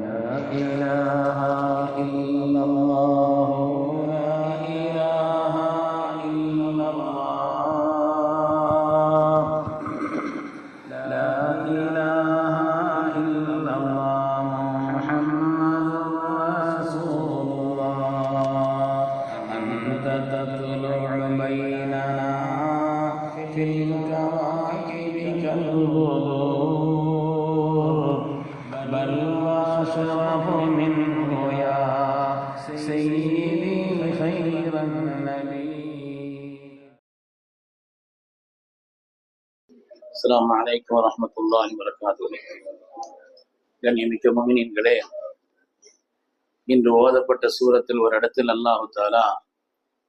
لا إله إلا الله سيدي خير النبي அஸ்ஸலாமு அலைக்கும் வரஹ்மத்துல்லாஹி வரகாத்துஹு கண்ணியமிக்க முமினின்களே இன்று ஓதப்பட்ட சூரத்தில் ஒரு இடத்தில் அல்லாஹு தாலா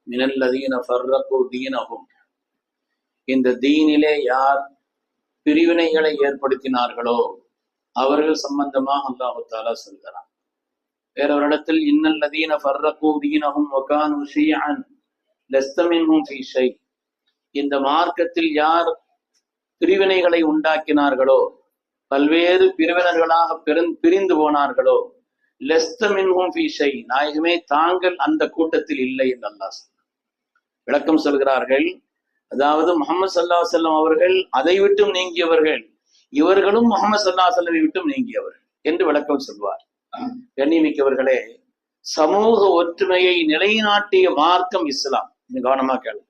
மினல்லதீன ஃபர்ரகு தீனஹும் இந்த தீனிலே யார் பிரிவினைகளை ஏற்படுத்தினார்களோ அவர்கள் சம்பந்தமாக அல்லாஹு தாலா சொல்கிறான் வேற ஒரு இடத்தில் இன்னல்லதீன ஃபர்ரகு தீனஹும் வகானு ஷியஅன் லஸ்த ஃபீ ஷை இந்த மார்க்கத்தில் யார் பிரிவினைகளை உண்டாக்கினார்களோ பல்வேறு பிரிவினர்களாக பெருந் பிரிந்து போனார்களோ லெஸ்தமின்ஹும் ஃபீ ஷை நாயகமே தாங்கள் அந்த கூட்டத்தில் இல்லை என்று அல்லாஹ் சொன்னார். விளக்கம் சொல்கிறார்கள் அதாவது முகமது சல்லா செல்லம் அவர்கள் அதை விட்டும் நீங்கியவர்கள் இவர்களும் முகமது சல்லா செல்லமை விட்டும் நீங்கியவர்கள் என்று விளக்கம் சொல்வார் கண்ணிமிக்கவர்களே சமூக ஒற்றுமையை நிலைநாட்டிய மார்க்கம் இஸ்லாம். நீங்க கவனமா கேளு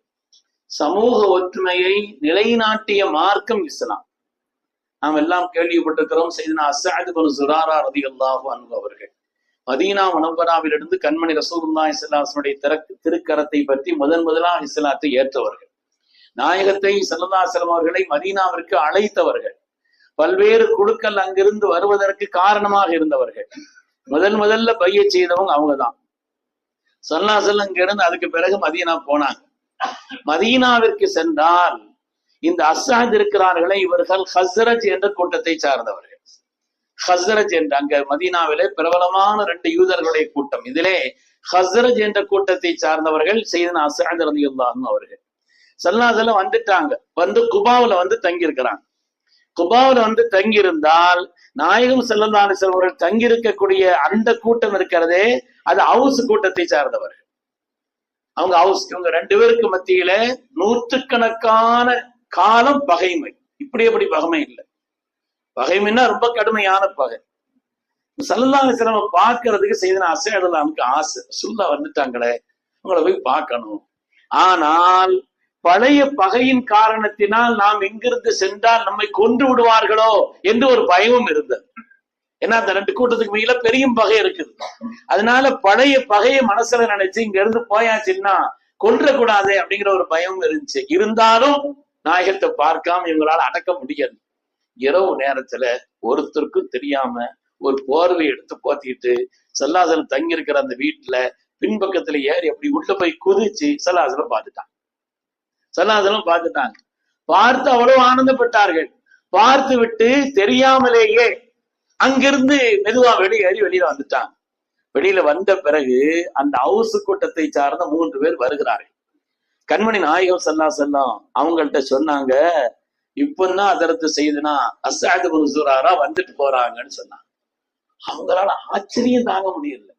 சமூக ஒற்றுமையை நிலைநாட்டிய மார்க்கம் இஸ்லாம். நாம் எல்லாம் கேள்விப்பட்டிருக்கிறோம் செய்தனா அசாது பனு சுராரா ரதி அல்லாஹு அன்பு அவர்கள். மதீனா முனவராவிலிருந்து கண்மணி ரசூல்லா இஸ்லாசனுடைய திறக்கு திருக்கரத்தை பற்றி முதன் முதலாக இஸ்லாத்தை ஏற்றவர்கள். நாயகத்தை ஸல்லல்லாஹு அவர்களை மதீனாவிற்கு அழைத்தவர்கள். பல்வேறு குழுக்கள் அங்கிருந்து வருவதற்கு காரணமாக இருந்தவர்கள். முதல் முதல்ல பைய செய்தவங்க அவங்கதான். சல்லாசல் அங்கிருந்து அதுக்கு பிறகு மதீனா போனாங்க. மதீனாவிற்கு சென்றால் இந்த அசாத் இருக்கிறார்களே இவர்கள் ஹஸ்ரஜ் என்ற கூட்டத்தை சார்ந்தவர்கள். ஹஸ்ரஜ் என்ற அங்க மதீனாவிலே பிரபலமான ரெண்டு யூதர்களுடைய கூட்டம். இதிலே ஹஸ்ரஜ் என்ற கூட்டத்தை சார்ந்தவர்கள் செய்தன அசாத் ரதியுல்லாஹும் அவர்கள். சல்லாசலம் வந்துட்டாங்க. வந்து குபாவுல வந்து தங்கி இருக்கிறாங்க குபாவுல வந்து தங்கியிருந்தால் நாயகம் செல்லந்தான செல்வர்கள் தங்கியிருக்கக்கூடிய அந்த கூட்டம் இருக்கிறதே அது ஹவுஸ் கூட்டத்தை சார்ந்தவர். அவங்க ஹவுஸ் இவங்க ரெண்டு பேருக்கு மத்தியில நூற்றுக்கணக்கான காலம் பகைமை. இப்படி எப்படி பகைமை இல்லை. பகைமைன்னா ரொம்ப கடுமையான பகை. சல்லல்லாஹு சிலம பார்க்கறதுக்கு செய்தன அசையடலாமுக்கு ஆசை. சுல்லா வந்துட்டாங்களே உங்களை போய் பார்க்கணும். ஆனால் பழைய பகையின் காரணத்தினால் நாம் எங்கிருந்து சென்றால் நம்மை கொன்று விடுவார்களோ என்று ஒரு பயமும் இருந்தது. ஏன்னா அந்த ரெண்டு கூட்டத்துக்கு மேல பெரிய பகை இருக்குது. அதனால பழைய பகையை மனசுல நினைச்சு இங்க இருந்து போயாச்சுன்னா கொன்ற கூடாது அப்படிங்கிற ஒரு பயமும் இருந்துச்சு. இருந்தாலும் நாயகத்தை பார்க்காம இவங்களால அடக்க முடியாது. இரவு நேரத்துல ஒருத்தருக்கும் தெரியாம ஒரு போர்வை எடுத்து போத்திட்டு சல்லாசல் தங்கி இருக்கிற அந்த வீட்டுல பின்பக்கத்துல ஏறி அப்படி உள்ள போய் குதிச்சு சல்லாசலம் பாத்துட்டான் சல்லாசலம் பார்த்துட்டாங்க. பார்த்து அவ்வளவு ஆனந்தப்பட்டார்கள். பார்த்து விட்டு தெரியாமலேயே அங்கிருந்து மெதுவா வெளியேறி வெளியில வந்துட்டாங்க. வெளியில வந்த பிறகு அந்த ஹவுஸ் கூட்டத்தை சார்ந்த மூன்று பேர் வருகிறார்கள். கண்மணி நாயகம் சல்லா செல்லம் அவங்கள்ட்ட சொன்னாங்க இப்பதான் அதரத்து செய்துனா அசாது குருசூராரா வந்துட்டு போறாங்கன்னு சொன்னாங்க. அவங்களால ஆச்சரியம் தாங்க முடியல.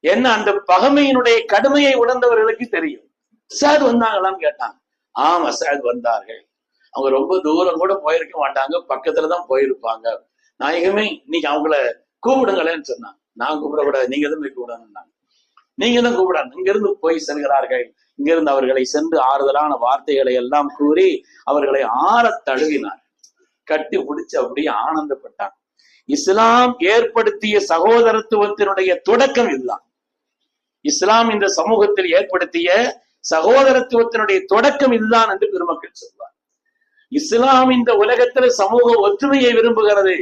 என்ன அந்த பகமையினுடைய கடுமையை உணர்ந்தவர்களுக்கு தெரியும். சார் வந்தாங்களான்னு கேட்டாங்க. ஆம் அசாத் வந்தார்கள். அவங்க ரொம்ப தூரம் கூட போயிருக்க மாட்டாங்க பக்கத்துலதான் போயிருப்பாங்க. நாயகமே இன்னைக்கு அவங்கள கூப்பிடுங்களேன்னு சொன்னாங்க நான் கூப்பிடக்கூடாது நீங்க தான் போய் கூப்பிடணும்னாங்க. நீங்க தான் கூப்பிடணும். இங்க இருந்து போய் செல்கிறார்கள். இங்கிருந்து அவர்களை சென்று ஆறுதலான வார்த்தைகளை எல்லாம் கூறி அவர்களை ஆற தழுவினார். கட்டி பிடிச்சு அப்படியே ஆனந்தப்பட்டாங்க இஸ்லாம் ஏற்படுத்திய சகோதரத்துவத்தினுடைய தொடக்கம் இதுதான். இஸ்லாம் இந்த சமூகத்தில் ஏற்படுத்திய சகோதரத்துவத்தினுடைய தொடக்கம் இதுதான் என்று பெருமக்கள் சொல்வார் இஸ்லாம் இந்த உலகத்துல சமூக ஒற்றுமையை விரும்புகிறது.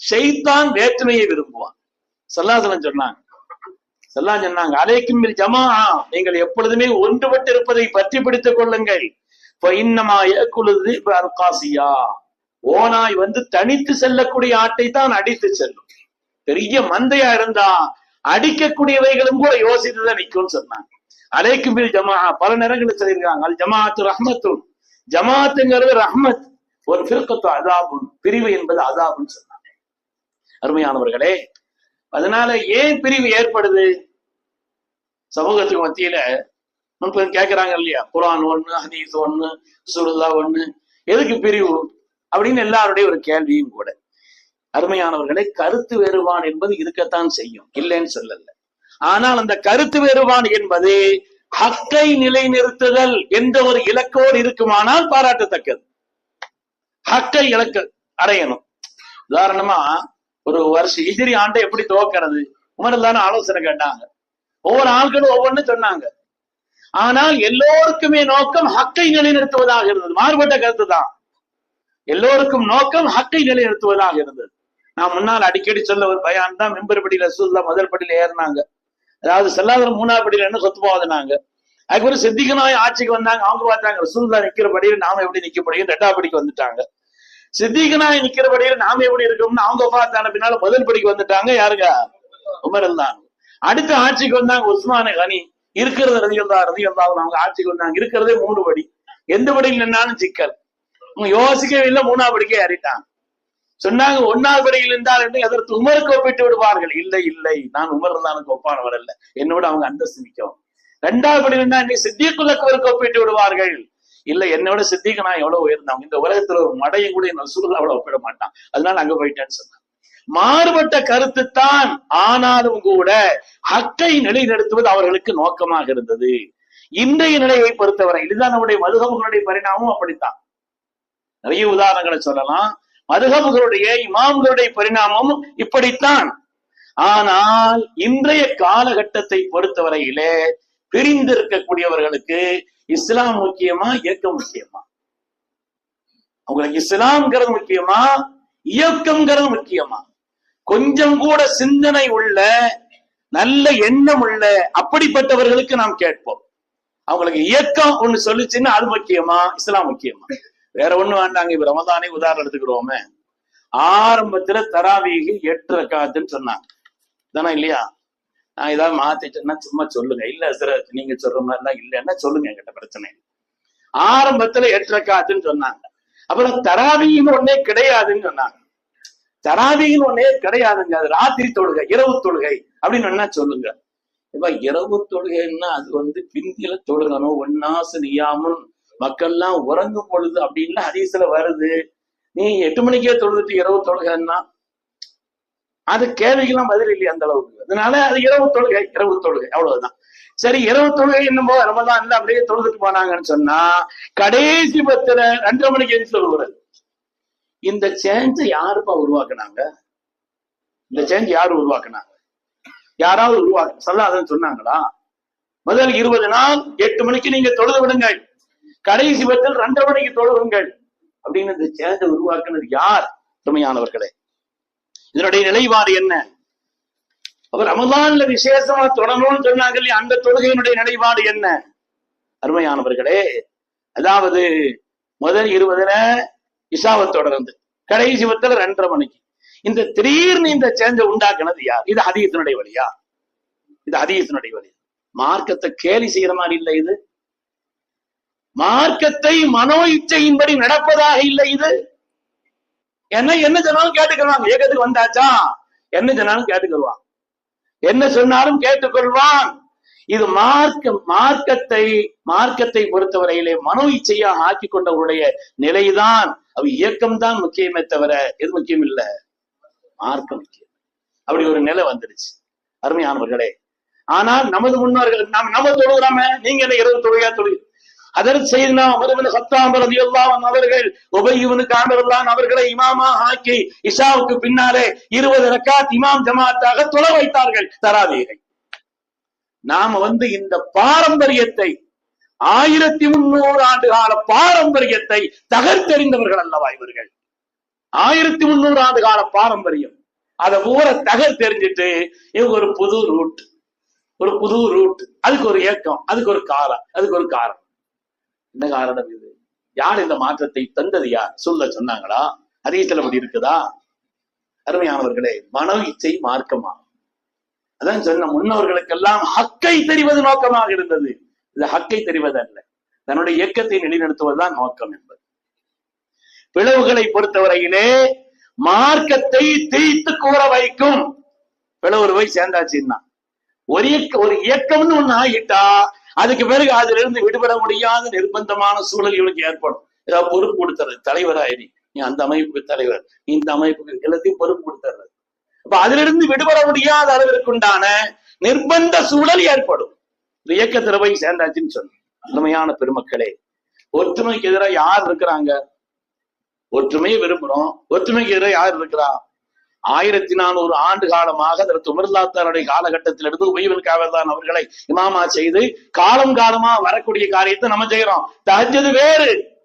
ஷெய்தான் வேற்றுமையை விரும்புவான். சல்லாசலம் சொன்னாங்க. சல்லா சொன்னாங்க அலைக்கும் ஜமா நீங்கள் எப்பொழுதுமே ஒன்றுபட்டு இருப்பதை பற்றி பிடித்துக் கொள்ளுங்கள். இன்னமா ஏக்குழுது காசியா ஓனாய் வந்து தனித்து செல்லக்கூடிய ஆட்டை தான் அடித்து செல்லும். பெரிய மந்தையா இருந்தா அடிக்கக்கூடியவைகளும் கூட யோசித்துதான் நிற்கும்னு சொன்னாங்க. அலைக்கும் ஜமா பல நேரங்களில் சொல்லியிருக்காங்க. அல் ஜமாத்து ரஹ்மத்தும் ஜமாத்துங்கிறது ரஹ்மத். ஒரு பிற்கத்து அதாபும் பிரிவு என்பது அதாபுன்னு சொன்னாங்க. அருமையானவர்களே அதனால ஏன் பிரிவு ஏற்படுது? சமூகத்துக்கு மத்தியில முன்பு கேட்கிறாங்க இல்லையா? குரான் ஒண்ணு ஹதீஸ் ஒண்ணு சுருதா ஒண்ணு. எதுக்கு பிரிவு? அப்படின்னு எல்லாருடைய ஒரு கேள்வியும் கூட. அருமையானவர்களே கருத்து வேறுபாடு என்பது இருக்கத்தான் செய்யும். இல்லைன்னு சொல்லல. ஆனால் அந்த கருத்து வேறுபாடு என்பது ஹக்கை நிலைநிறுத்துதல் என்ற ஒரு இலக்கோடு இருக்குமானால் பாராட்டத்தக்கது. ஹக்கை இலக்கு அடையணும். உதாரணமா ஒரு வருஷம் ஹிஜ்ரி ஆண்டை எப்படி துவக்கிறது? உமர்தான ஆலோசனை கேட்டாங்க. ஒவ்வொரு ஆட்களும் ஒவ்வொன்னு சொன்னாங்க. ஆனால் எல்லோருக்குமே நோக்கம் ஹக்கை நிலைநிறுத்துவதாக இருந்தது. மாறுபட்ட கருத்து தான். எல்லோருக்கும் நோக்கம் ஹக்கை நிலைநிறுத்துவதாக இருந்தது. நான் முன்னால் அடிக்கடி சொல்ல ஒரு பயான் தான் மெம்பர் படியில ரசூல்லா முதல் படியில ஏறினாங்க. அதாவது செல்லாதர் மூணாவது படியில என்ன சொத்து போகாதுனாங்க அதுக்கப்புறம் சித்திகனாய் ஆட்சிக்கு வந்தாங்க அவங்க பார்த்தாங்க ரசூல்லா நிக்கிற படியில நாம எப்படி நிக்க முடியும் ரெண்டாம் படிக்கு வந்துட்டாங்க. சித்திகனாய் நிக்கிற படியில நாம எப்படி இருக்கோம்னு அவங்க பார்த்தான பின்னால முதல் படிக்கு வந்துட்டாங்க யாருங்க? உமர் தான் அடுத்த ஆட்சிக்கு வந்தாங்க உஸ்மான கனி. இருக்கிறது ரதியல்லா ரதியல்லா அவங்க ஆட்சிக்கு வந்தாங்க. இருக்கிறதே மூணு படி. எந்த படியில் நின்னாலும் சிக்கல். யோசிக்கவே இல்லை மூணாவது படிக்கே ஏறிட்டாங்க. சொன்னாங்க ஒன்னாவது படியில் இருந்தால் என்று எதற்கு உமருக்கு ஒப்பிட்டு விடுவார்கள். இல்லை இல்லை நான் உமர் தானுக்கு ஒப்பானவர் அல்ல. என்னோட அவங்க அந்தஸ்து மிக்கும் ரெண்டாவது படி இருந்தா நீ சித்திக்குள்ளக்கு ஒப்பிட்டு விடுவார்கள். இல்ல என்னோட சித்திக்கு நான் எவ்வளவு உயர்ந்தவங்க இந்த உலகத்துல ஒரு மடையும் கூட என் சூழல் அவ்வளவு ஒப்பிட மாட்டான். அதனால அங்க போயிட்டேன்னு சொன்னான் மாறுபட்ட கருத்து தான் ஆனாலும் கூட ஹக்கை நிலைநிறுத்துவது அவர்களுக்கு நோக்கமாக இருந்தது. இன்றைய நிலையை பொறுத்தவரை இதுதான் நம்முடைய மதுகமுகளுடைய பரிணாமம் அப்படித்தான். நிறைய உதாரணங்களை சொல்லலாம். மதுகபுகளுடைய இமாம்களுடைய பரிணாமம் இப்படித்தான். ஆனால் இன்றைய காலகட்டத்தை பொறுத்தவரையிலே பிரிந்து இருக்கக்கூடியவர்களுக்கு இஸ்லாம் முக்கியமா இயக்கம் முக்கியமா? அவங்களுக்கு இஸ்லாம்ங்கிறது முக்கியமா இயக்கம்ங்கிறது முக்கியமா? கொஞ்சம் கூட சிந்தனை உள்ள நல்ல எண்ணம் உள்ள அப்படிப்பட்டவர்களுக்கு நாம் கேட்போம். அவங்களுக்கு இயக்கம் ஒண்ணு சொல்லுச்சுன்னா அது முக்கியமா இஸ்லாம் முக்கியமா? வேற ஒண்ணு வேண்டாங்க இப்ப ரமதானே உதாரணம் எடுத்துக்கிறோமே. ஆரம்பத்துல தராவீகி எட்டு ரக்காத்துன்னு சொன்னாங்க. தானே இல்லையா? நான் ஏதாவது மாத்திட்டேன்னா சும்மா சொல்லுங்க. இல்ல சார் நீங்க சொல்ற மாதிரி எல்லாம் இல்லைன்னா சொல்லுங்க என்கிட்ட பிரச்சனை ஆரம்பத்துல எட்டு ரக்காத்துன்னு சொன்னாங்க. அப்புறம் தராவின்னு ஒன்னே கிடையாதுன்னு சொன்னாங்க. தராவின்னு ஒன்னே கிடையாதுங்க. அது ராத்திரி தொழுகை இரவு தொழுகை அப்படின்னு என்ன சொல்லுங்க. இப்ப இரவு தொழுகைன்னா அது வந்து பிந்தியில தொழுகணும் ஒன்னாசு நியாமும் மக்கள்லாம் உறங்கும் பொழுது அப்படின்லாம் ஹதீஸ்ல வருது. நீ எட்டு மணிக்கே தொழுதுட்டு இரவு தொழுகைன்னா அது கேள்விக்கெல்லாம் பதில் இல்லையா அந்த அளவுக்கு. அதனால அது இரவு தொழுகை இரவு தொழுகை அவ்வளவுதான். சரி இரவு தொழுகை என்னமோ ரமதான் அப்படியே தொழுதுட்டு போனாங்கன்னு சொன்னா கடைசி பத்துல ரெண்டரை மணிக்கு எழுந்து சொல்லுறது இந்த சேஞ்சை யாருப்பா உருவாக்குனாங்க? இந்த சேஞ்ச் யாரு உருவாக்குனாங்க? யாராவது உருவாக்கு சொல்லாதன்னு சொன்னாங்களா? முதல் இருபது நாள் எட்டு மணிக்கு நீங்க தொழுது விடுங்க கடைசி பத்தில் ரெண்டரை மணிக்கு தொழுவுங்கள் அப்படின்னு இந்த சேஞ்சை உருவாக்குனது யார்? உண்மையானவர்களே இதனுடைய நிலைப்பாடு என்ன? அவர் ரமதான்ல விசேஷமா தொடரணும்னு சொன்னாங்க இல்லையா? அந்த தொழுகையினுடைய நிலைப்பாடு என்ன? அருமையானவர்களே அதாவது முதல் இருபதுல இசாவை தொடர்ந்து கடைசி பத்துல ரெண்டரை மணிக்கு. இந்த திடீர்னு இந்த சேஞ்ச உண்டாக்குனது யார்? இது ஹதீசனுடைய வழியா? இது ஹதீசனுடைய வழி மார்க்கத்தை கேலி செய்யற மாதிரி இல்லை இது. மார்க்கத்தை மனோ இச்சையின்படி நடப்பதாக இல்லை இது. என்ன என்ன சொன்னாலும் கேட்டுக்கிறாங்க ஏகத்துக்கு வந்தாச்சா? என்ன சொன்னாலும் கேட்டுக்கொள்வான். என்ன சொன்னாலும் கேட்டுக்கொள்வான். இது மார்க்க மார்க்கத்தை மார்க்கத்தை பொறுத்தவரையிலே மனோ இச்சையாக ஆக்கி கொண்டவருடைய நிலைதான். அவ இயக்கம்தான் முக்கியமே தவிர எது முக்கியம் இல்ல? மார்க்கம் முக்கியம். அப்படி ஒரு நிலை வந்துடுச்சு. அருமையானவர்களே ஆனால் நமது முன்னோர்கள் நாம் நம்ம தொழுகிறாம. நீங்க என்ன இரவு தொழுகையா தொழுகிறோம் அதற்கு செய்தினா அமர்வின் சத்தாம் ரதியல்லாஹு அவர்கள் உபயுவனு காண்டவர்களான் அவர்களை இமாமா ஆக்கி இஷாவுக்கு பின்னாலே இருபது ரக்காத் இமாம் ஜமாத்தாக தொழ வைத்தார்கள் தராவீகை நாம வந்து இந்த பாரம்பரியத்தை ஆயிரத்தி முன்னூறு ஆண்டு கால பாரம்பரியத்தை தகர்த்தெறிந்தவர்கள் அல்லவா இவர்கள்? ஆயிரத்தி முன்னூறு ஆண்டு கால பாரம்பரியம். அதை ஊரை தகர்த்தெறிஞ்சிட்டு இவங்க ஒரு புது ரூட் ஒரு புது ரூட் அதுக்கு ஒரு இயக்கம் அதுக்கு ஒரு காரம் அதுக்கு ஒரு காரணம். என்ன காரணம் இது? யார் இந்த மாற்றத்தை தந்தது யார்? சொல்ல சொன்னாங்களா? அதீத்துல அப்படி இருக்குதா? அருமையானவர்களே மன இச்சை மார்க்கமா? அதான் சொன்ன முன்னோர்களுக்கெல்லாம் ஹக்கை தெரிவது நோக்கமாக இருந்தது. இது ஹக்கை தெரிவது அல்ல தன்னுடைய இயக்கத்தை நிலைநிறுத்துவதுதான் நோக்கம் என்பது. பிளவுகளை பொறுத்தவரையிலே மார்க்கத்தை தீர்த்து கூற வைக்கும். பிளவு போய் சேர்ந்தாச்சுன்னா. ஒரு ஒரு இயக்கம்னு ஒண்ணு ஆகிட்டா அதுக்கு பிறகு அதுல இருந்து விடுபட முடியாத நிர்பந்தமான சூழல் இவனுக்கு ஏற்படும். ஏதாவது பொறுப்பு கொடுத்துறது. தலைவராய் நீ அந்த அமைப்புக்கு தலைவர். நீ இந்த அமைப்புக்கு எல்லாத்தையும் பொறுப்பு கொடுத்துறது. அப்ப அதுல இருந்து விடுபட முடியாத அளவிற்குண்டான நிர்பந்த சூழல் ஏற்படும். இந்த இயக்கத்துல போய் சேர்ந்தாச்சுன்னு சொன்ன உண்மையான பெருமக்களே ஒற்றுமைக்கு எதிராக யார் இருக்கிறாங்க? ஒற்றுமையை விரும்புறோம். ஒற்றுமைக்கு எதிராக யார் இருக்கிறா? ஆயிரத்தி நானூறு ஆண்டு காலமாக அதற்கு காலகட்டத்திலிருந்து காலகட்டத்தில் தான் காவல்தான் அவர்களை இமாமா செய்து காலம் காலமா வரக்கூடிய காரியத்தை நம்ம செய்யறோம். தஹஜது வேறு.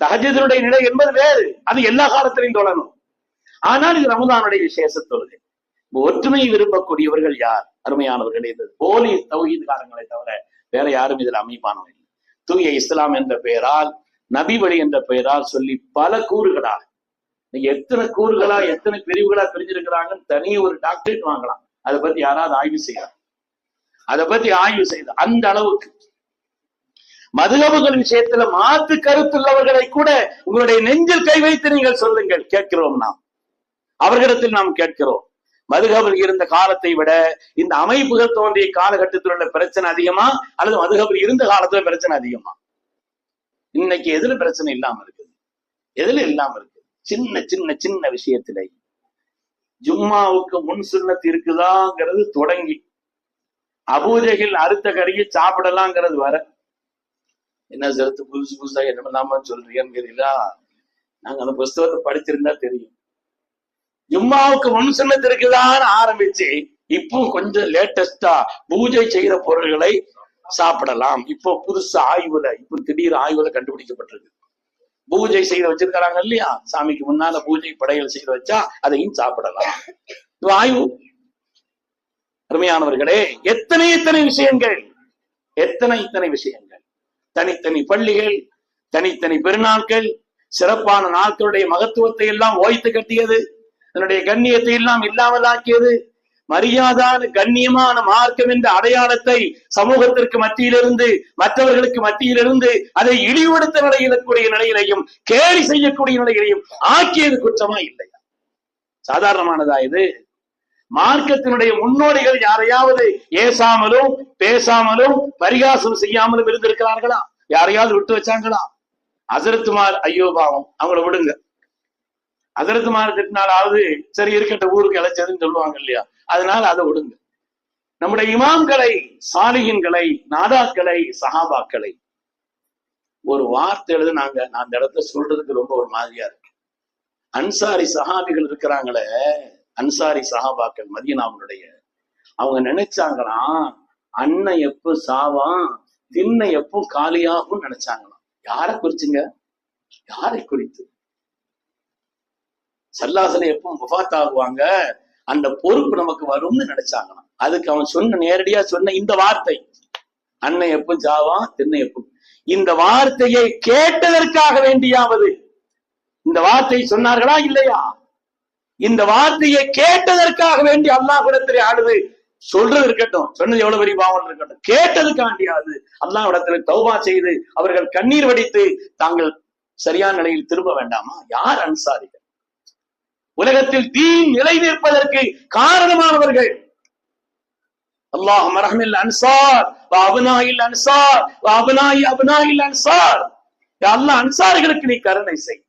தஹஜதனுடைய நிலை என்பது வேறு. அது எல்லா காலத்திலையும் தொடரும். ஆனால் இது ரமதானுடைய விசேஷ தொழுகை ஒற்றுமையை விரும்பக்கூடியவர்கள் யார்? அருமையானவர்கள் இது போலி தௌஹீத்காரங்களை தவிர வேற யாரும் இதில் அமைப்பானவர்கள் இல்லை. தூய இஸ்லாம் என்ற பெயரால் நபி வழி என்ற பெயரால் சொல்லி பல கூறுகளாக எத்தனை கூறுகளா எத்தனை பிரிவுகளா பிரிஞ்சிருக்கிறாங்கன்னு தனி ஒரு டாக்டரேட் வாங்கலாம். அதை பத்தி யாராவது ஆய்வு செய்யலாம். அதை பத்தி ஆய்வு செய்த அந்த அளவுக்கு. மதுகபுகள் விஷயத்துல மாத்து கருத்துள்ளவர்களை கூட உங்களுடைய நெஞ்சில் கை வைத்து நீங்கள் சொல்லுங்கள். கேட்கிறோம் நாம். அவர்களிடத்தில் நாம் கேட்கிறோம். மதுகபல் இருந்த காலத்தை விட இந்த அமைப்புகள் தோன்றிய காலகட்டத்தில் உள்ள பிரச்சனை அதிகமா? அல்லது மதுகபல் இருந்த காலத்துல பிரச்சனை அதிகமா? இன்னைக்கு எதுல பிரச்சனை இல்லாம இருக்குது. எதுல இல்லாம இருக்கு சின்ன சின்ன சின்ன விஷயத்திலே. ஜும்மாவுக்கு முன் சின்னத்து இருக்குதாங்கிறது தொடங்கி அபூஜைகள் அறுத்த கறியை சாப்பிடலாங்கிறது வர. என்ன சேர்த்து புதுசு புதுசா என்ன பண்ணாம சொல்றீங்கன்னு கேட்டீங்களா நாங்க அந்த புஸ்தகத்தை படிச்சிருந்தா தெரியும். ஜும்மாவுக்கு முன் சுண்ணத்து இருக்குதான்னு ஆரம்பிச்சு இப்போ கொஞ்சம் லேட்டஸ்டா பூஜை செய்யற பொருள்களை சாப்பிடலாம். இப்போ புதுசு ஆய்வுல இப்போ திடீர் ஆய்வுல கண்டுபிடிக்கப்பட்டிருக்கு. பூஜை செய்து வச்சிருக்கிறாங்க இல்லையா? சாமிக்கு முன்னால பூஜை படையல் செய்து வச்சா அதையும் சாப்பிடலாம். வாயு அருமையானவர்களே எத்தனை எத்தனை விஷயங்கள்? எத்தனை இத்தனை விஷயங்கள்? தனித்தனி பள்ளிகள் தனித்தனி பெருநாட்கள் சிறப்பான நாட்களுடைய மகத்துவத்தை எல்லாம் ஓய்த்து கட்டியது அதனுடைய கண்ணியத்தை எல்லாம் இல்லாமல் ஆக்கியது மரியாதான கண்ணியமான மார்க்கம் என்ற அடையாளத்தை சமூகத்திற்கு மத்தியிலிருந்து மற்றவர்களுக்கு மத்தியிலிருந்து அதை இழிவுபடுத்த நிலையிடக்கூடிய நிலையிலையும் கேலி செய்யக்கூடிய நிலையிலையும் ஆக்கியது குற்றமா இல்லையா? சாதாரணமானதா இது? மார்க்கத்தினுடைய முன்னோடிகள் யாரையாவது ஏசாமலும் பேசாமலும் பரிகாசம் செய்யாமலும் இருந்திருக்கிறார்களா? யாரையாவது விட்டு வச்சாங்களா? அசரத்துமார் ஐயோ பாவம் அவங்கள விடுங்க. அதற்கு திட்டினாலாவது சரி இருக்கின்ற ஊருக்கு இழைச்சதுன்னு சொல்லுவாங்க இல்லையா? அதனால அதை விடுங்க நம்முடைய இமாம்களை சாலிகின்களை நாதாக்களை சஹாபாக்களை ஒரு வார்த்தை எழுதுனாங்க நான் அந்த இடத்த சொல்றதுக்கு ரொம்ப ஒரு மாதிரியா இருக்கு. அன்சாரி சஹாபிகள் இருக்கிறாங்களே அன்சாரி சஹாபாக்கள் மதியனாவுடைய அவங்க நினைச்சாங்களாம் அண்ணன் எப்போ சாவான் திண்ணை எப்போ காலியாகும் நினைச்சாங்களாம். யாரை குறிச்சுங்க? யாரை குறித்து? சல்லாசலை எப்போ முஃபாத் ஆகுவாங்க அந்த பொறுப்பு நமக்கு வரும்னு நினைச்சாங்களாம். அதுக்கு அவன் சொன்ன நேரடியா சொன்ன இந்த வார்த்தை. அண்ணன் எப்போ ஜாவான் தென்னை எப்போ. இந்த வார்த்தையை கேட்டதற்காக வேண்டியாவது. இந்த வார்த்தை சொன்னார்களா இல்லையா? இந்த வார்த்தையை கேட்டதற்காக வேண்டி அல்லாஹ் அல்லாஹ்விடத்திலே ஆடுது சொல்றது இருக்கட்டும் சொன்னது எவ்வளவு பெரிய பாவம் இருக்கட்டும். கேட்டதுக்காண்டியாவது இடத்துல தௌபா செய்து அவர்கள் கண்ணீர் வடித்து தாங்கள் சரியான நிலையில் திரும்ப வேண்டாமா? யார் அன்சாரிகள்? உலகத்தில் தீன் நிலை நிற்பதற்கு காரணமானவர்கள். அல்லாஹ் மரஹமில் அன்சார். அபுனாயில் அன்சார். அபுனாயி அபுனாயில் அன்சார். அல்லாஹ் அன்சாரிகளுக்கு நீ கருணை செய்.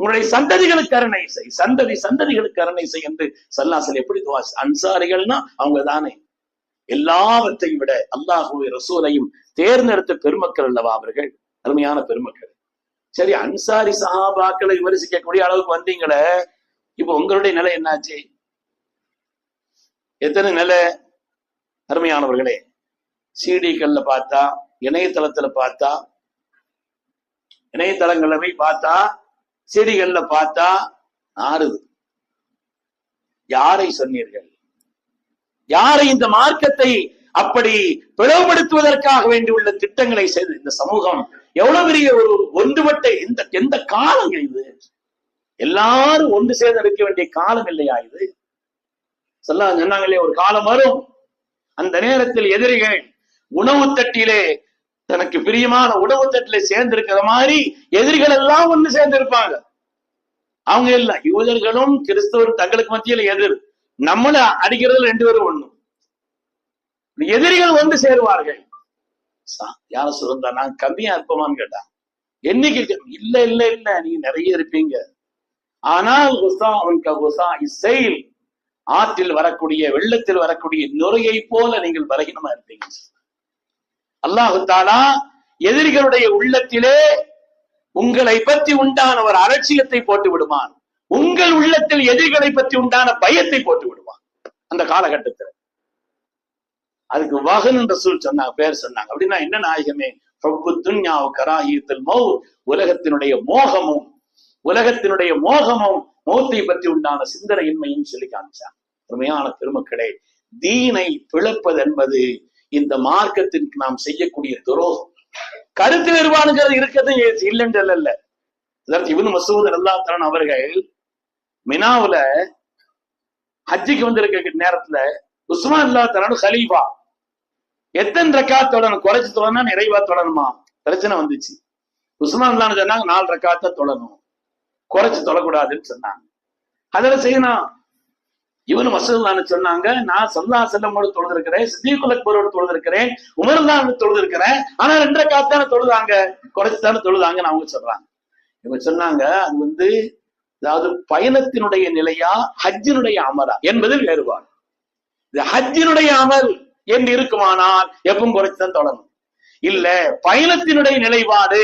உங்களுடைய சந்ததிகளுக்கு கருணை செய். சந்ததி சந்ததிகளுக்கு கருணை செய் என்று சல்லாசல் எப்படி துவா அன்சாரிகள்னா அவங்க தானே எல்லாவற்றையும் விட அல்லாஹுவை ரசூலையும் தேர்ந்தெடுத்த பெருமக்கள் அல்லவா அவர்கள்? அருமையான பெருமக்கள். சரி அன்சாரி சஹாபாக்களை விமர்சிக்கக்கூடிய அளவுக்கு வந்தீங்களே. இப்ப உங்களுடைய நிலை என்னாச்சு? எத்தனை நிலை? அருமையானவர்களே சிடிக்கள்ல பார்த்தா இணையதளத்துல பார்த்தா இணையதளங்கள்ல போய் பார்த்தா செடிகள்ல பார்த்தா ஆறுது. யாரை சொன்னீர்கள்? யாரை இந்த மார்க்கத்தை அப்படி பிளவுபடுத்துவதற்காக வேண்டியுள்ள திட்டங்களை செய்து இந்த சமூகம் எவ்வளவு பெரிய ஒரு ஒன்றுபட்ட இந்த எந்த காலம் இது? எல்லாரும் ஒன்று சேர்ந்து எடுக்க வேண்டிய காலம் இல்லையா இது? சொல்லா சொன்னாங்களே ஒரு காலம் வரும். அந்த நேரத்தில் எதிரிகள் உணவு தட்டிலே தனக்கு பிரியமான உணவு தட்டிலே சேர்ந்திருக்கிற மாதிரி எதிரிகள் எல்லாம் ஒண்ணு சேர்ந்து இருப்பாங்க அவங்க இல்ல யூதர்களும் கிறிஸ்தவரும் தங்களுக்கு மத்தியில எதிர். நம்மள அடிக்கிறதுல ரெண்டு பேரும் ஒண்ணும் எதிரிகள் வந்து சேருவார்கள். சா- யார சொல்றா நான் கம்மியா இருப்போமான்னு கேட்டா. என்னைக்கு இல்ல இல்ல இல்ல. நீங்க நிறைய இருப்பீங்க. ஆனால் குசா உன்க குசா இசைல் ஆற்றில் வரக்கூடிய வெள்ளத்தில் வரக்கூடிய நுரையை போல நீங்கள் பலகீனமா இருப்பீங்க. அல்லாஹு தாலா எதிரிகளுடைய உள்ளத்திலே உங்களை பற்றி உண்டான ஒரு அலட்சியத்தை போட்டு விடுவான். உங்கள் உள்ளத்தில் எதிரிகளை பற்றி உண்டான பயத்தை போட்டு விடுவான். அந்த காலகட்டத்தில். அதுக்கு வகன் என்ற சொல் சொன்னாங்க பேர் சொன்னாங்க. அப்படின்னா என்ன நாயகமே? துன்யாவு கராஹியத்தில் மௌ உலகத்தினுடைய மோகமும் உலகத்தினுடைய மோகமும் மௌத்தை பற்றி உண்டான சிந்தனையின்மையும் சொல்லி காமிச்சான் உண்மையான பெருமக்களே தீனை பிளப்பது என்பது இந்த மார்க்கத்திற்கு நாம் செய்யக்கூடிய துரோகம். கருத்து வேறுபாடுங்கிறது இருக்கிறது இல்லைன்னு அல்ல. இதற்கு இவனு மசூத் அல்லா தரன் அவர்கள் மினாவுல ஹஜ்ஜிக்கு வந்திருக்க நேரத்துல உஸ்மான் அல்லாத்தரன் தரன் ஹலீஃபா எத்தனை ரக்கா தொடணும்? குறைச்சு தொடனா நிறைவா தொடணுமா? பிரச்சனை வந்துச்சு. உஸ்மான் அல்லான்னு சொன்னாங்க நாலு ரக்காத்த தொடணும். குறைச்சு தொழக்கூடாதுன்னு சொன்னாங்க. அதில் செய்யணும் இவனு மசூல்லான்னு சொன்னாங்க நான் சல்லா செல்லமோடு தொழுதிருக்கிறேன் சித்திகுல் அக்பரோடு தொழுதிருக்கிறேன் உமர்தான் தொழுதிருக்கிறேன் ஆனா ரெண்டரை காத்தான தொழுதாங்க குறைச்சுதானே தொழுதாங்கன்னு அவங்க சொல்றாங்க. இவங்க சொன்னாங்க அது வந்து அதாவது பயணத்தினுடைய நிலையா ஹஜ்ஜினுடைய அமரா என்பதில் வேறுபாடு. இது ஹஜ்ஜினுடைய அமல் என்று இருக்குமானால் எப்பவும் குறைச்சுதான் தொடரும் இல்ல பயணத்தினுடைய நிலைப்பாடு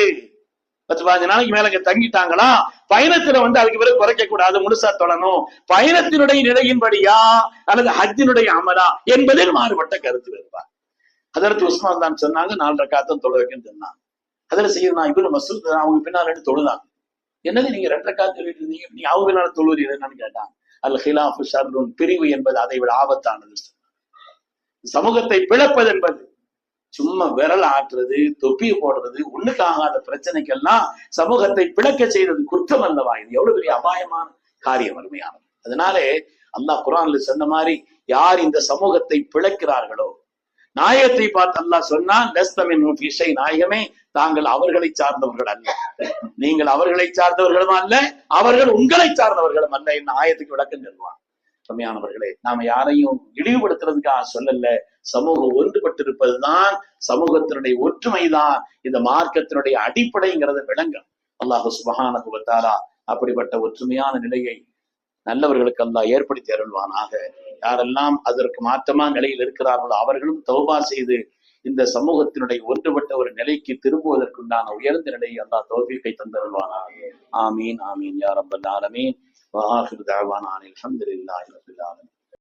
பத்து பதினஞ்சு நாளைக்கு மேல இங்க தங்கிட்டாங்களா? பயணத்துல வந்து அதுக்கு பிறகு குறைக்க கூடாது முழுசா தொடணும். பயணத்தினுடைய நிலையின்படியா அல்லது ஹஜ்ஜினுடைய அமலா என்பதில் மாறுபட்ட கருத்து வருவார் அதற்கு உஸ்மான் தான் சொன்னாங்க நாலரை காத்தம் தொழ சொன்னாங்க. அதுல செய்யணும் இவரு மசூத் அவங்க பின்னால் ரெண்டு தொழுதாங்க. என்னது நீங்க ரெண்டரை காத்து சொல்லிட்டு இருந்தீங்க? நீ அவங்க பின்னால் தொழுவீங்க என்னன்னு கேட்டாங்க. அல் ஹிலாஃபு ஷர்ருன் பிரிவு என்பது அதை விட ஆபத்தானது சமூகத்தை பிளப்பது என்பது. சும்மா விரல் ஆட்டுறது தொப்பி போடுறது ஒண்ணுக்கு ஆகாத பிரச்சனைக்கெல்லாம் சமூகத்தை பிளக்க செய்தது குற்றம் அல்லவா? இது எவ்வளவு பெரிய அபாயமான காரியம் அருமையானது. அதனாலே அல்லாஹ் குரான்ல சொன்ன மாதிரி யார் இந்த சமூகத்தை பிழைக்கிறார்களோ நாயகத்தை பார்த்து அல்லாஹ் சொன்னா லஸ்தமின் இசை நாயகமே தாங்கள் அவர்களை சார்ந்தவர்கள் அல்ல. நீங்கள் அவர்களை சார்ந்தவர்களும் அல்ல அவர்கள் உங்களை சார்ந்தவர்களும் அல்ல என்ன ஆயத்துக்கு விளக்கம் சொல்லுவான் கம்மியானவர்களே நாம யாரையும் இழிவுபடுத்துறதுக்காக சொல்லல. சமூகம் ஒன்றுபட்டிருப்பதுதான் சமூகத்தினுடைய ஒற்றுமைதான். இந்த மார்க்கத்தினுடைய அடிப்படைங்கிறத விளங்கும். அல்லாஹு சுபஹானகுவத்தாரா அப்படிப்பட்ட ஒற்றுமையான நிலையை நல்லவர்களுக்கு அல்லாஹ் ஏற்படுத்தி அருள்வானாக. யாரெல்லாம் அதற்கு மாற்றமா நிலையில் இருக்கிறார்களோ அவர்களும் தௌபா செய்து இந்த சமூகத்தினுடைய ஒன்றுபட்ட ஒரு நிலைக்கு திரும்புவதற்குண்டான உயர்ந்த நிலையை அல்லாஹ் தோல்விக்கை தந்தருள்வானாக. ஆமீன் ஆமீன் யார் ரப்பல் ஆலமீன். வாஹிர் தாழ்வான் ஆனில் அஹமதுல்லாஹி ரபுல்லாலும்